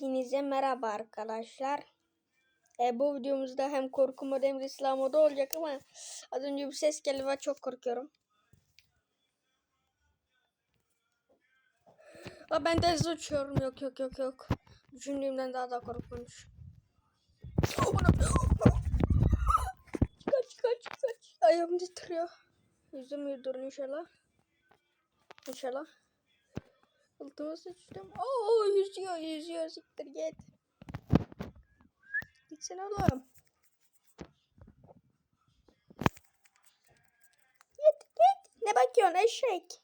Hepinize merhaba arkadaşlar. E, bu videomuzda hem korku modu hem de silah modu olacak ama az önce bir ses geldi ve çok korkuyorum. Aa, ben de hızlı uçuyorum. Yok yok yok yok. Düşündüğümden daha da korkunç. kaç kaç kaç. Ayağım titriyor. Yüzüm yıldırın inşallah. İnşallah. Altıma sıçtım. Oo yüzüyor yüzüyor siktir git. Gitsene oğlum. Git git. Ne bakıyorsun eşek?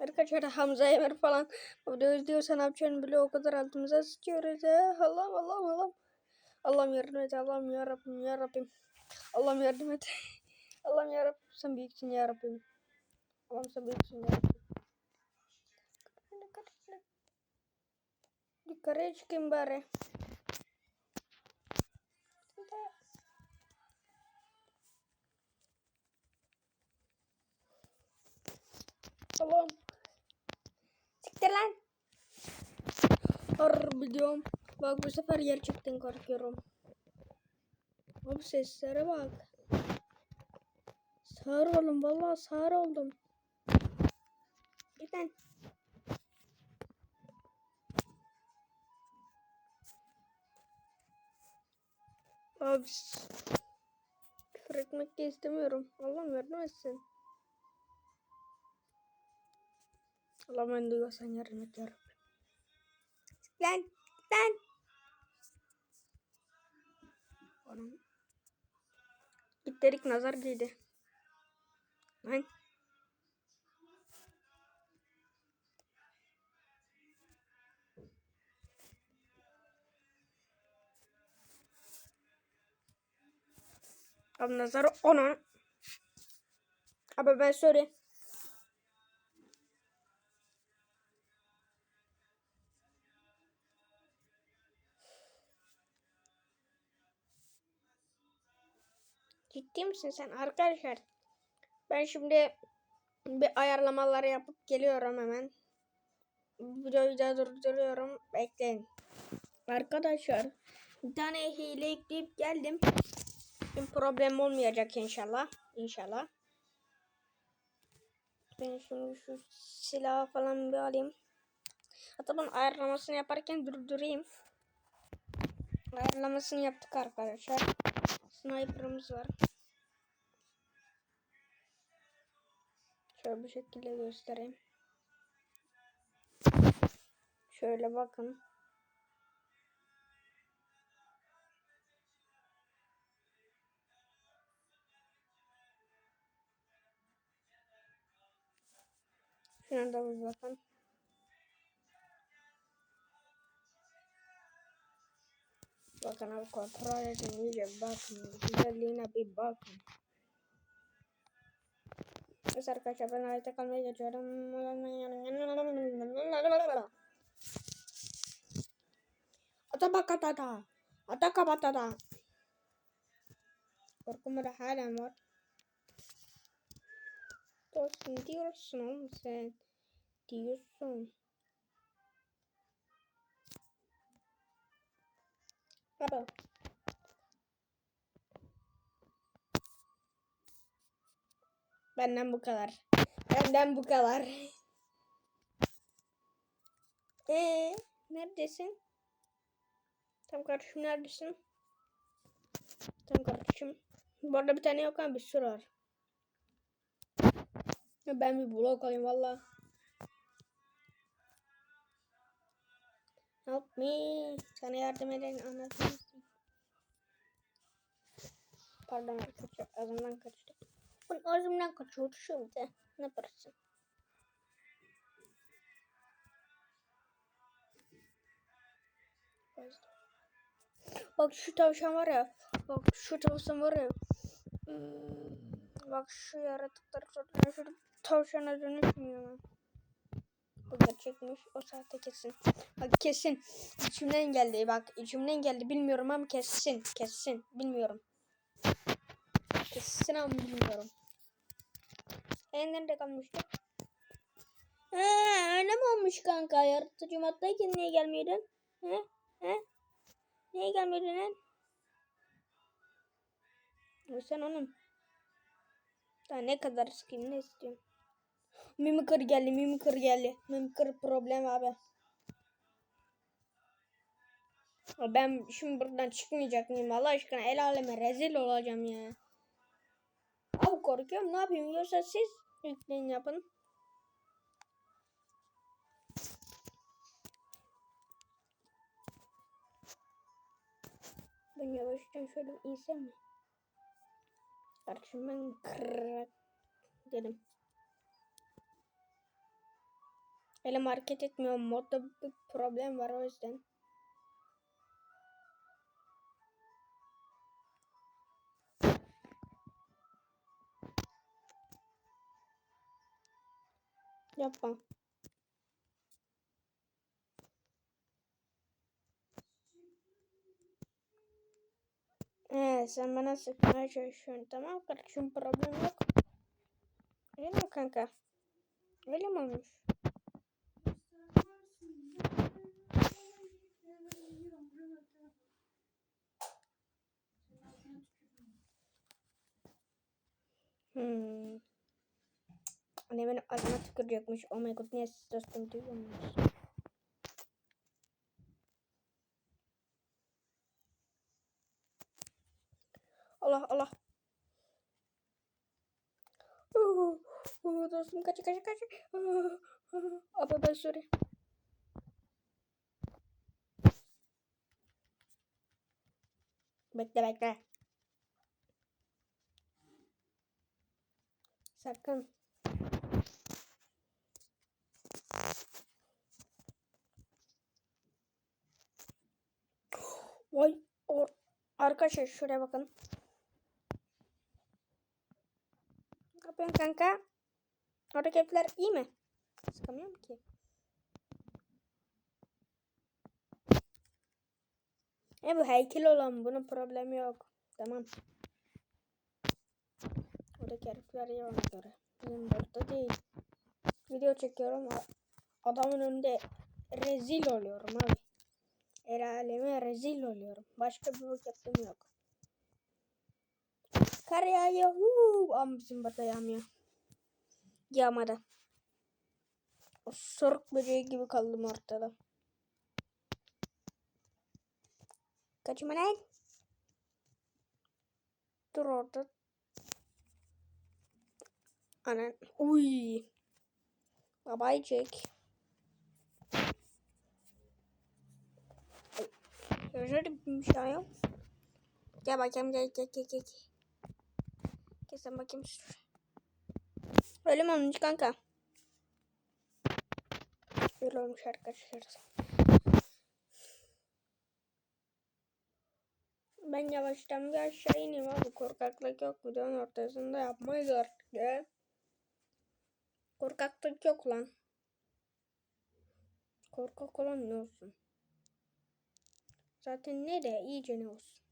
Arkadaşlar Hamza Emir falan bu videoyu izliyorsan ne yapacağını bile o kadar altımıza sıçıyoruz ya. Allah'ım Allah'ım Allah'ım. Allah'ım yardım et Allah'ım yarabbim yarabbim. Allah'ım yardım et. Allah'ım yarabbim sen büyüksün yarabbim. Sen büyüksün yarabbim. Yukarıya çıkayım bari. Allah'ım. Siktir lan. Harbi diyorum. Bak bu sefer gerçekten korkuyorum. Abi seslere bak. Sağır oldum. Vallahi sağır oldum. Lan. Abi küfür etmek istemiyorum. Allah'ım yardım etsin. Allah ben duyuyorsan yardım yarabbim. Lan lan. Anam. Gitterik nazar değdi. Lan. Abi nazar ona. Abi ben sorry. Ciddi misin sen arkadaşlar? Ben şimdi bir ayarlamalar yapıp geliyorum hemen. Videoyu da durduruyorum. Bekleyin. Arkadaşlar bir tane hile ekleyip geldim. Bir problem olmayacak inşallah. İnşallah. Ben şimdi şu silahı falan bir alayım. Hatta bunun ayarlamasını yaparken durdurayım. Ayarlamasını yaptık arkadaşlar. Sniper'ımız var. Şöyle bu şekilde göstereyim. Şöyle bakın. Şuna da bir bakın. Bakın abi kontrol edin iyice bakın. Güzelliğine bir bakın. Neyse arkadaşlar ben hayatta kalmaya geçiyorum. Atabakatata. Atakabatata. Korkum da halen var. Dostum diyorsun oğlum sen. Diyorsun. Baba. Benden bu kadar. Benden bu kadar. Ee, neredesin? Tam kardeşim neredesin? Tam kardeşim. Bu arada bir tane yok ama bir sürü var. Ben bir blok alayım valla. Help me. Sana yardım eden anasını. Pardon arkadaşlar ağzımdan kaçtı. Bunun ağzımdan kaçıyordu şimdi. Ne yaparsın? Bak şu tavşan var ya. Bak şu tavşan var ya. hmm, Bak şu yaratıklar sonra şu tavşana dönüşmüyor. Bu gerçekmiş. O saatte kesin. Bak kesin. İçimden geldi. Bak içimden geldi. Bilmiyorum ama kesin. Kesin. Bilmiyorum. Kesin ama bilmiyorum. E nerede kalmıştı? He, öyle mi olmuş kanka? Yaratıcı moddayken niye gelmiyordun? He? He? Niye gelmiyordun lan? Sen onun. Daha ne kadar sıkayım ne istiyorsun? Mimikır geldi, mimikır geldi. Mimikır problem abi. Ben şimdi buradan çıkmayacak mıyım Allah aşkına el aleme rezil olacağım ya. Abi korkuyorum ne yapayım yoksa siz yükleyin yapın. Ben yavaştan şöyle insem mi? Kardeşim ben kırrak. Elim hareket etmiyor. Modda bir problem var o yüzden. Yapma. Ee, sen bana sıkmaya çalışıyorsun. Tamam kardeşim problem yok. Öyle mi kanka? Öyle mi olmuş? Hmm. Ağzına tükürecekmiş. Oh my god niye dostum duyuyor musunuz? Allah Allah. Uh, uh, dostum kaç kaç kaç. Uh, uh, Abi ben sorry. Bekle bekle. Sakın. Vay or arkadaşlar şuraya bakın. Ne kanka? Oradaki evler iyi mi? Sıkamıyorum ki. E bu heykel olan bunun problemi yok. Tamam. Oradaki herifler iyi ona göre. Bizim burada değil. Video çekiyorum. Adamın önünde rezil oluyorum abi. El aleme rezil oluyorum. Başka bir bok yaptığım yok. Kar yağıyor. Huu. Bizim burada yağmıyor. Yağmadı. O soruk böceği gibi kaldım ortada. Kaçma lan. Dur orada. Anan. Uy. Babayı çek. Şöyle bir şey yok. Gel bakayım gel gel gel gel. Gel sen bakayım. Öyle mi olmuş kanka? Öyle olmuş arkadaşlar. Ben yavaştan bir aşağı ineyim abi. Korkaklık yok. Videonun ortasında yapmayız artık ya. Korkaklık yok lan. Korkak olan ne olsun? Zaten ne de iyice ne olsun.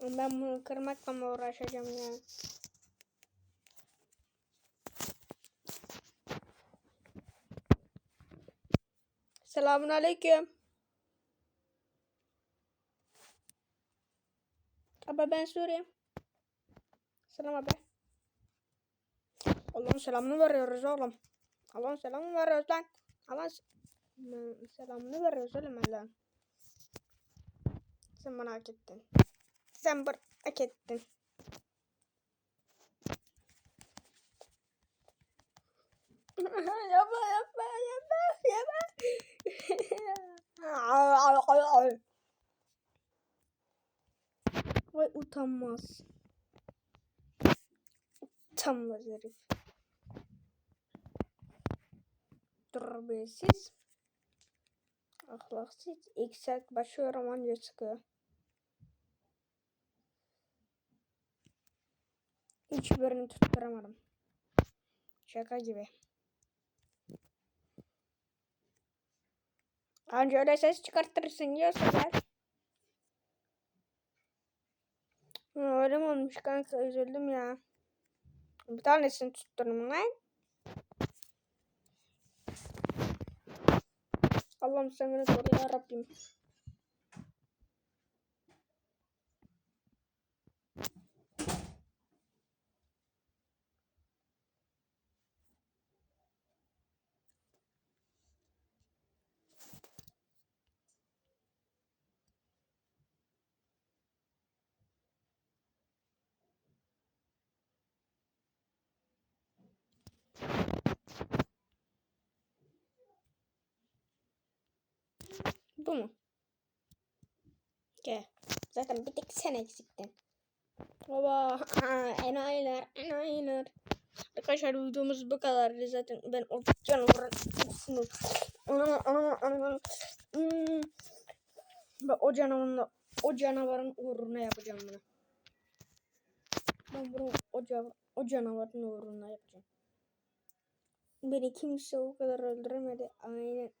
Ben bunu kırmakla mı uğraşacağım ya? Selamun aleyküm. Abi ben Suriye. Selam abi. Allah'ın selamını veriyoruz oğlum. Allah'ın selamını veriyoruz lan. Allah'ın selamını veriyoruz oğlum Allah'ın. Sen bana hak ettin. Sen bana hak ettin. yapma yapma yapma yapma. Vay utanmaz. Utanmaz herif. Terbiyesiz. Ahlaksız. İlk saat başlıyorum anca sıkıyor. Hiçbirini tutturamadım. Şaka gibi. Anca öyle ses çıkartırsın ya sefer. Öyle mi olmuş kanka üzüldüm ya. Bir tanesini tutturum lan. Allah'ım sen beni koru ya Rabbim. Bu mu? Gel. Zaten bir tek sen eksiktin. Baba enayiler enayiler. Arkadaşlar videomuz bu kadardı zaten ben o canavarın anam anam anam hmm. ben o canavarın o canavarın uğruna yapacağım bunu. Ben bunu o, ca- o canavarın uğruna yapacağım. Beni kimse o kadar öldüremedi. Aynen.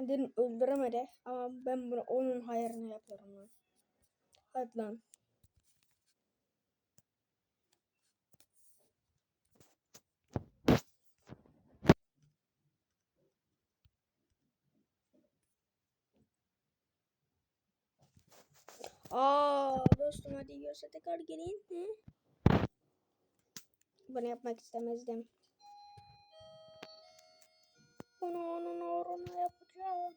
Hadi öldüremedi ama ben bunu onun hayrına yapıyorum lan. Hadi lan. Aa dostum hadi yiyorsa tekrar. Hı? Bunu yapmak istemezdim. Onu onun uğruna yapacağım.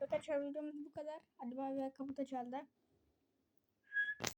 Arkadaşlar videomuz bu kadar. Hadi bay bay kapıda çaldı.